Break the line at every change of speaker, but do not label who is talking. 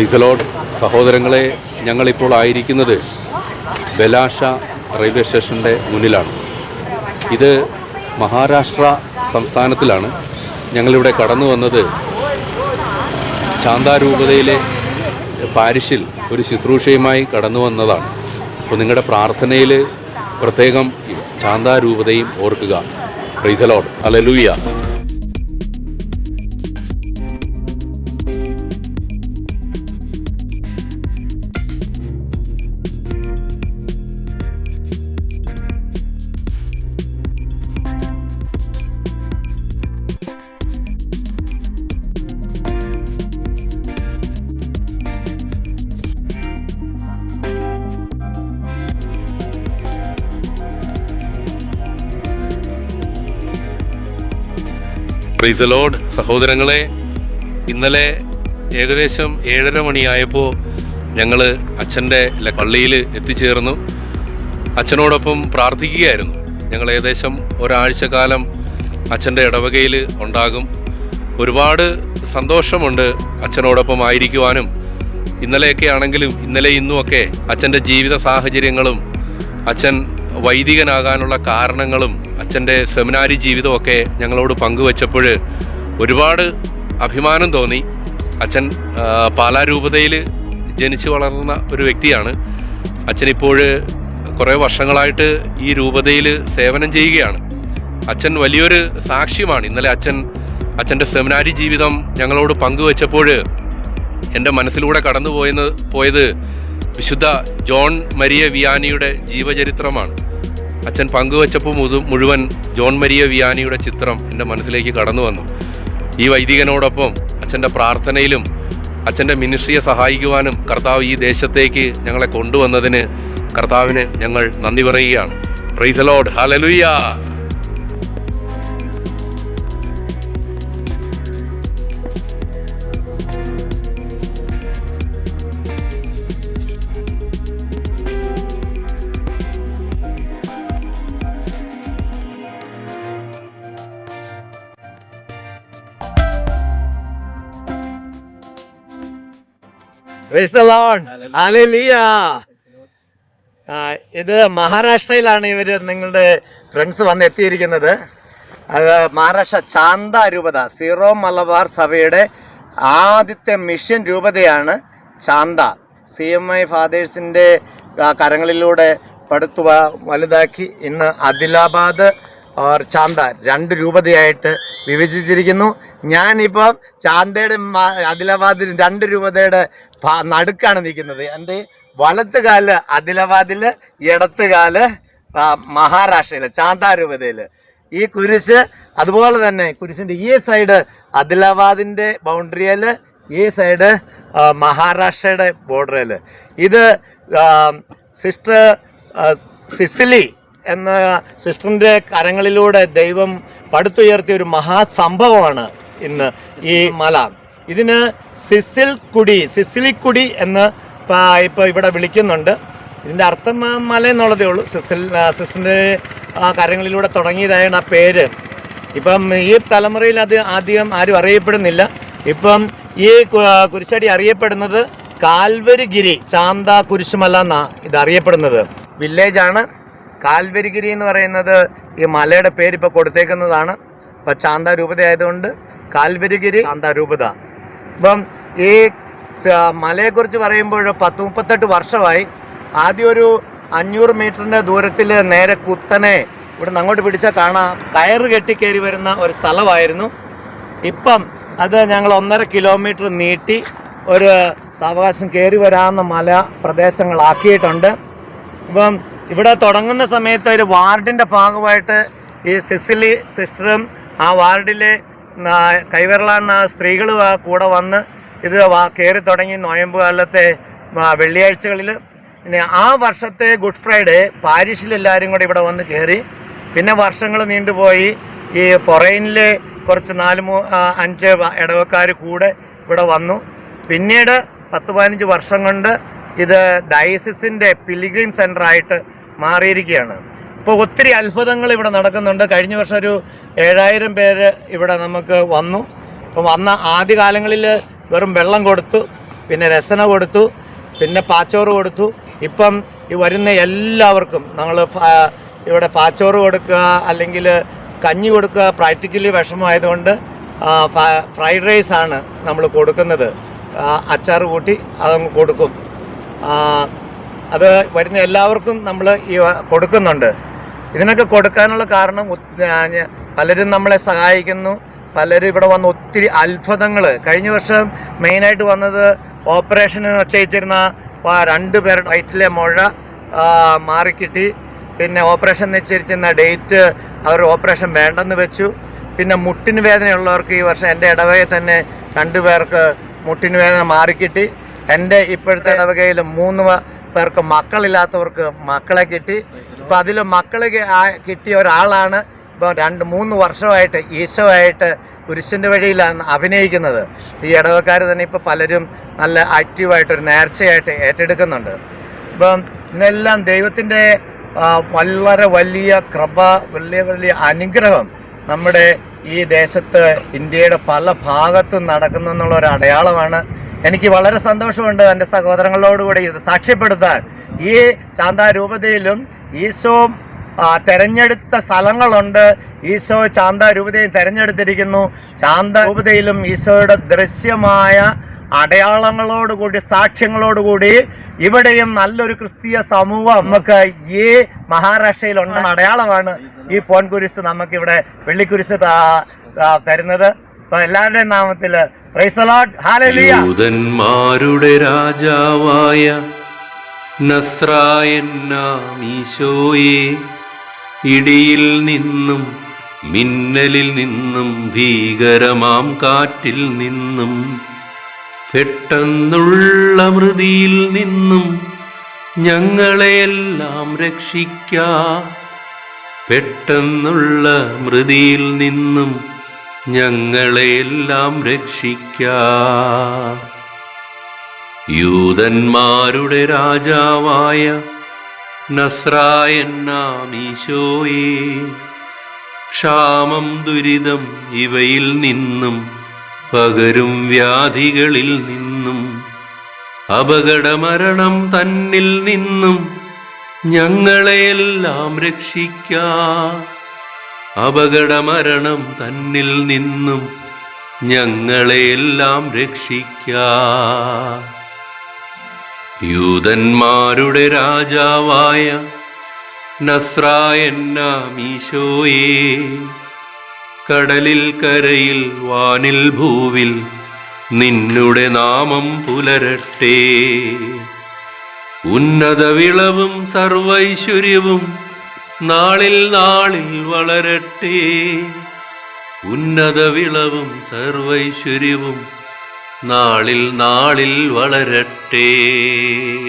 പ്രൈസലോഡ് സഹോദരങ്ങളെ ഞങ്ങളിപ്പോൾ ആയിരിക്കുന്നത് ബലാഷ റെയിൽവേ സ്റ്റേഷന്റെ മുന്നിലാണ്. ഇത് മഹാരാഷ്ട്ര സംസ്ഥാനത്തിലാണ്. ഞങ്ങളിവിടെ കടന്നു വന്നത് ചാന്താരൂപതയിലെ പാരിഷിൽ ഒരു ശുശ്രൂഷയുമായി കടന്നു വന്നതാണ്. അപ്പോൾ നിങ്ങളുടെ പ്രാർത്ഥനയിൽ പ്രത്യേകം ചാന്താരൂപതയും ഓർക്കുക. പ്രൈസലോഡ് അലലൂയ പ്രൈസ് ലോഡ് സഹോദരങ്ങളെ ഇന്നലെ ഏകദേശം ഏഴര മണിയായപ്പോൾ ഞങ്ങൾ അച്ഛന്റെ പള്ളിയിൽ എത്തിച്ചേർന്നു. അച്ഛനോടൊപ്പം പ്രാർത്ഥിക്കുകയായിരുന്നു. ഞങ്ങൾ ഏകദേശം ഒരാഴ്ച കാലം അച്ഛന്റെ ഇടവകയിൽ ഉണ്ടാകും. ഒരുപാട് സന്തോഷമുണ്ട് അച്ഛനോടൊപ്പം ആയിരിക്കുവാനും. ഇന്നലെയൊക്കെ ആണെങ്കിലും ഇന്നലെ ഇന്നുമൊക്കെ അച്ഛന്റെ ജീവിത സാഹചര്യങ്ങളും അച്ഛൻ വൈദികനാകാനുള്ള കാരണങ്ങളും അച്ഛന്റെ സെമിനാരി ജീവിതമൊക്കെ ഞങ്ങളോട് പങ്കുവച്ചപ്പോൾ ഒരുപാട് അഭിമാനം തോന്നി. അച്ഛൻ പാലാരൂപതയിൽ ജനിച്ചു വളർന്ന ഒരു വ്യക്തിയാണ്. അച്ഛനിപ്പോൾ കുറേ വർഷങ്ങളായിട്ട് ഈ രൂപതയിൽ സേവനം ചെയ്യുകയാണ്. അച്ഛൻ വലിയൊരു സാക്ഷ്യമാണ്. ഇന്നലെ അച്ഛൻ അച്ഛന്റെ സെമിനാരി ജീവിതം ഞങ്ങളോട് പങ്കുവച്ചപ്പോൾ എന്റെ മനസ്സിലൂടെ കടന്നു പോയെന്ന് പോയത് വിശുദ്ധ ജോൺ മരിയ വിയാനിയുടെ ജീവചരിത്രമാണ്. അച്ഛൻ പങ്കുവച്ചപ്പോൾ മുതു മുഴുവൻ ജോൺ മരിയ വിയാനിയുടെ ചിത്രം എന്റെ മനസ്സിലേക്ക് കടന്നു വന്നു. ഈ വൈദികനോടൊപ്പം അച്ഛന്റെ പ്രാർത്ഥനയിലും അച്ഛന്റെ മിനിസ്ട്രിയെ സഹായിക്കുവാനും കർത്താവ് ഈ ദേശത്തേക്ക് ഞങ്ങളെ കൊണ്ടുവന്നതിന് കർത്താവിന് ഞങ്ങൾ നന്ദി പറയുകയാണ്. Praise lord hallelujah
Praise the. ആ, ഇത് മഹാരാഷ്ട്രയിലാണ് ഇവർ നിങ്ങളുടെ ഫ്രണ്ട്സ് വന്ന് എത്തിയിരിക്കുന്നത് അത് മഹാരാഷ്ട്ര ചാന്ത രൂപത സീറോ മലബാർ സഭയുടെ ആദ്യത്തെ മിഷൻ രൂപതയാണ് ചാന്ത. സി എം ഐ ഫാദേഴ്സിന്റെ കരങ്ങളിലൂടെ പടുത്തു വലുതാക്കി ഇന്ന് അദിലാബാദ് ഓർ ചാന്ത രണ്ട് രൂപതയായിട്ട് വിഭജിച്ചിരിക്കുന്നു. ഞാനിപ്പം ചാന്തയുടെ അദിലാബാദിൽ രണ്ട് രൂപതയുടെ നടുക്കാണ് നിൽക്കുന്നത്. എന്റെ വലത്ത് കാൽ ആദിലാബാദിൽ ഇടത്ത് കാൽ മഹാരാഷ്ട്രയിൽ ചാന്ത രൂപതയിൽ ഈ കുരിശ് അതുപോലെ തന്നെ കുരിശിന്റെ ഈ സൈഡ് അദിലാബാദിന്റെ ബൗണ്ടറിയിൽ ഈ സൈഡ് മഹാരാഷ്ട്രയുടെ ബോർഡറിൽ ഇത് സിസ്റ്റർ സിസിലി എന്ന സിസ്റ്ററിന്റെ കരങ്ങളിലൂടെ ദൈവം പടുത്തുയർത്തിയ ഒരു മഹാസംഭവമാണ് ഇന്ന് ഈ മല. ഇതിന് സിസിൽ കുടി സിസിലിക്കുടി എന്ന് ഇപ്പോൾ ഇവിടെ വിളിക്കുന്നുണ്ട്. ഇതിന്റെ അർത്ഥം മല എന്നുള്ളതേ ഉള്ളൂ. സിസിൽ സിസിന്റെ കാര്യങ്ങളിലൂടെ തുടങ്ങിയതായാണ് ആ പേര്. ഇപ്പം ഈ തലമുറയിൽ അത് ആദ്യം ആരും അറിയപ്പെടുന്നില്ല. ഇപ്പം ഈ കുരിശടി അറിയപ്പെടുന്നത് കാൽവരിഗിരി ചാന്ത കുരിശുമല എന്നാ ഇത് അറിയപ്പെടുന്നത്. വില്ലേജാണ്. കാൽവരിഗിരി എന്ന് പറയുന്നത് ഈ മലയുടെ പേര് ഇപ്പോൾ കൊടുത്തേക്കുന്നതാണ്. ഇപ്പം ചാന്ത രൂപതയായതുകൊണ്ട് കാൽവരിഗിരി ചാന്ത രൂപത ഇപ്പം ഈ മലയെക്കുറിച്ച് പറയുമ്പോൾ പത്ത് മുപ്പത്തെട്ട് വർഷമായി ആദ്യം ഒരു അഞ്ഞൂറ് മീറ്ററിന്റെ ദൂരത്തിൽ നേരെ കുത്തനെ ഇവിടെ നിന്ന് അങ്ങോട്ട് പിടിച്ചാൽ കാണാം. കയറ് കെട്ടിക്കയറി വരുന്ന ഒരു സ്ഥലമായിരുന്നു. ഇപ്പം അത് ഞങ്ങൾ ഒന്നര കിലോമീറ്റർ നീട്ടി ഒരു സാവകാശം കയറി വരാവുന്ന മല പ്രദേശങ്ങളാക്കിയിട്ടുണ്ട്. ഇപ്പം ഇവിടെ തുടങ്ങുന്ന സമയത്ത് ഒരു വാർഡിന്റെ ഭാഗമായിട്ട് ഈ സിസിലി സിസ്റ്ററും ആ വാർഡിലെ കൈവിരലാന്ന സ്ത്രീകൾ കൂടെ വന്ന് ഇത് കയറി തുടങ്ങി നോയമ്പ് കാലത്തെ വെള്ളിയാഴ്ചകളിൽ പിന്നെ ആ വർഷത്തെ ഗുഡ് ഫ്രൈഡേ പാരീഷിൽ എല്ലാവരും കൂടെ ഇവിടെ വന്ന് കയറി പിന്നെ വർഷങ്ങൾ നീണ്ടുപോയി ഈ പൊറൈനിലെ കുറച്ച് നാല് അഞ്ച് ഇടവക്കാർ കൂടെ ഇവിടെ വന്നു. പിന്നീട് പത്ത് പതിനഞ്ച് വർഷം കൊണ്ട് ഇത് ഡയസിസിന്റെ പിലിഗ്രീം സെന്ററായിട്ട് മാറിയിരിക്കുകയാണ്. ഇപ്പോൾ ഒത്തിരി അത്ഭുതങ്ങൾ ഇവിടെ നടക്കുന്നുണ്ട്. കഴിഞ്ഞ വർഷം ഒരു ഏഴായിരം പേര് ഇവിടെ നമുക്ക് വന്നു. അപ്പം വന്ന ആദ്യ കാലങ്ങളിൽ വെറും വെള്ളം കൊടുത്തു പിന്നെ രസന കൊടുത്തു പിന്നെ പാച്ചോറ് കൊടുത്തു. ഇപ്പം ഈ വരുന്ന എല്ലാവർക്കും ഞങ്ങൾ ഇവിടെ പാച്ചോറ് കൊടുക്കുക അല്ലെങ്കിൽ കഞ്ഞി കൊടുക്കുക പ്രാക്ടിക്കലി വിഷമമായതുകൊണ്ട് ഫ്രൈഡ് റൈസ് ആണ് നമ്മൾ കൊടുക്കുന്നത്. അച്ചാർ കൂട്ടി അതങ്ങ് കൊടുക്കും. അത് വരുന്ന എല്ലാവർക്കും നമ്മൾ ഈ കൊടുക്കുന്നുണ്ട്. ഇതിനൊക്കെ കൊടുക്കാനുള്ള കാരണം പലരും നമ്മളെ സഹായിക്കുന്നു. പലരും ഇവിടെ വന്ന് ഒത്തിരി അത്ഭുതങ്ങൾ കഴിഞ്ഞ വർഷം മെയിനായിട്ട് വന്നത് ഓപ്പറേഷന് നിശ്ചയിച്ചിരുന്ന രണ്ട് പേരുടെ വയറ്റിലെ മുഴ മാറിക്കിട്ടി. പിന്നെ ഓപ്പറേഷൻ നിശ്ചയിച്ചിരുന്ന ഡേറ്റ് അവർ ഓപ്പറേഷൻ വേണ്ടെന്ന് വെച്ചു. പിന്നെ മുട്ടിന് വേദനയുള്ളവർക്ക് ഈ വർഷം എന്റെ ഇടവകയിൽ തന്നെ രണ്ടു പേർക്ക് മുട്ടിന് വേദന മാറിക്കിട്ടി. എന്റെ ഇപ്പോഴത്തെ ഇടവകയിൽ മൂന്ന് പേർക്ക് മക്കളില്ലാത്തവർക്ക് മക്കളെ കിട്ടി. ഇപ്പം അതിൽ മക്കൾ കിട്ടിയ ഒരാളാണ് ഇപ്പോൾ രണ്ട് മൂന്ന് വർഷമായിട്ട് ഈശോയായിട്ട് കുരിശിന്റെ വഴിയിലാണ് അഭിനയിക്കുന്നത്. ഈ ഇടവക്കാർ തന്നെ ഇപ്പോൾ പലരും നല്ല ആക്റ്റീവായിട്ട് ഒരു നേർച്ചയായിട്ട് ഏറ്റെടുക്കുന്നുണ്ട്. ഇപ്പം ഇന്നെല്ലാം ദൈവത്തിന്റെ വളരെ വലിയ കൃപ വലിയ വലിയ അനുഗ്രഹം നമ്മുടെ ഈ ദേശത്ത് ഇന്ത്യയുടെ പല ഭാഗത്തും നടക്കുന്നു എന്നുള്ള ഒരു അടയാളമാണ്. എനിക്ക് വളരെ സന്തോഷമുണ്ട് എന്റെ സഹോദരങ്ങളോടുകൂടി ഇത് സാക്ഷ്യപ്പെടുത്താൻ. ഈ ചാന്ത രൂപതയിലും ഈശോ തെരഞ്ഞെടുത്ത സ്ഥലങ്ങളുണ്ട്. ഈശോ ചാന്ത രൂപതയിൽ തെരഞ്ഞെടുത്തിരിക്കുന്നു. ചാന്ത രൂപതയിലും ഈശോയുടെ ദൃശ്യമായ അടയാളങ്ങളോടുകൂടി സാക്ഷ്യങ്ങളോടുകൂടി ഇവിടെയും നല്ലൊരു ക്രിസ്തീയ സമൂഹം നമുക്ക് ഈ മഹാരാഷ്ട്രയിൽ ഉണ്ടെന്ന അടയാളമാണ് ഈ പോൻകുരിശ് നമുക്കിവിടെ വെള്ളിക്കുരിശ് താ- താ- തരുന്നത്. അപ്പൊ എല്ലാവരുടെയും നാമത്തിൽ ഹാലലിയ
യൂതന്മാരുടെ രാജാവായ ഇടിയിൽ നിന്നും മിന്നലിൽ നിന്നും ഭീകരമാം കാറ്റിൽ നിന്നും പെട്ടെന്നുള്ള മൃതിയിൽ നിന്നും ഞങ്ങളെയെല്ലാം രക്ഷിക്ക. പെട്ടെന്നുള്ള മൃതിയിൽ നിന്നും ഞങ്ങളെയെല്ലാം രക്ഷിക്ക. യൂതന്മാരുടെ രാജാവായ നസ്രായൻ നാമീശോയേ ക്ഷാമം ദുരിതം ഇവയിൽ നിന്നും പകരും വ്യാധികളിൽ നിന്നും അപകടമരണം തന്നിൽ നിന്നും ഞങ്ങളെയെല്ലാം രക്ഷിക്കാ. അപകടമരണം തന്നിൽ നിന്നും ഞങ്ങളെയെല്ലാം രക്ഷിക്കാ. യൂതന്മാരുടെ രാജാവായ നസ്രായന്നാമീശോയെ കടലിൽ കരയിൽ വാനിൽ ഭൂവിൽ നിന്നുടെ നാമം പുലരട്ടെ. ഉന്നത വിളവും സർവൈശ്വര്യവും നാളിൽ നാളിൽ വളരട്ടെ. ഉന്നത വിളവും സർവൈശ്വര്യവും നാളിൽ നാളിൽ വളരട്ടെ.